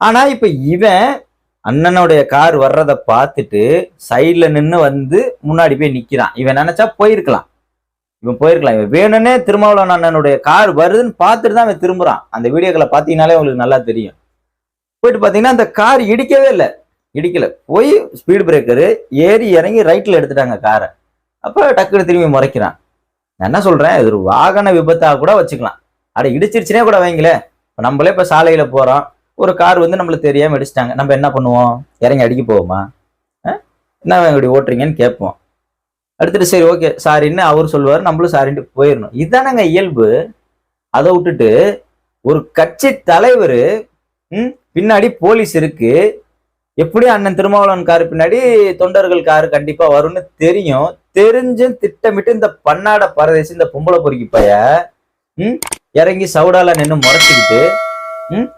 ஆனா இப்ப இவன் அண்ணனுடைய கார் வர்றத பார்த்துட்டு சைடில் நின்று வந்து முன்னாடி போய் நிக்கிறான். இவன் நினைச்சா போயிருக்கலாம். இவன் போயிருக்கலாம். இவன் வேணும்னே திருமாவளவன் அண்ணனுடைய கார் வருதுன்னு பார்த்துட்டு தான் இவன் திரும்புறான். அந்த வீடியோக்களை பார்த்தீங்கன்னாலே உங்களுக்கு நல்லா தெரியும். போயிட்டு பார்த்தீங்கன்னா அந்த கார் இடிக்கவே இல்லை. இடிக்கல. போய் ஸ்பீடு பிரேக்கரு ஏறி இறங்கி ரைட்டில் எடுத்துட்டாங்க காரை. அப்போ டக்குனு திரும்பி முறைக்கிறான். நான் என்ன சொல்கிறேன் இது ஒரு வாகன விபத்தாக கூட வச்சுக்கலாம். அட இடிச்சிருச்சுனே கூட வைங்களேன். இப்போ நம்மளே இப்போ சாலையில் போகிறோம் ஒரு கார் வந்து நம்மளுக்கு தெரியாமல் அடிச்சிட்டாங்க நம்ம என்ன பண்ணுவோம்? இறங்கி அடிக்க போவோமா? என்ன இப்படி ஓட்டுறீங்கன்னு கேட்போம். அடுத்துட்டு சரி ஓகே சாரின்னு அவர் சொல்லுவார் நம்மளும் சாரின்ட்டு போயிடணும் இதுதானங்க இயல்பு. அதை விட்டுட்டு ஒரு கட்சி தலைவர் ம் பின்னாடி போலீஸ் இருக்கு. எப்படி அண்ணன் திருமாவளவன் கார் பின்னாடி தொண்டர்கள் கார் கண்டிப்பா வரும்னு தெரியும். தெரிஞ்சும் திட்டமிட்டு இந்த பன்னாட பரதேசி இந்த பொம்பளை பொறுக்கி பைய ம் இறங்கி சவுடால நின்று முறைச்சிக்கிட்டு ம்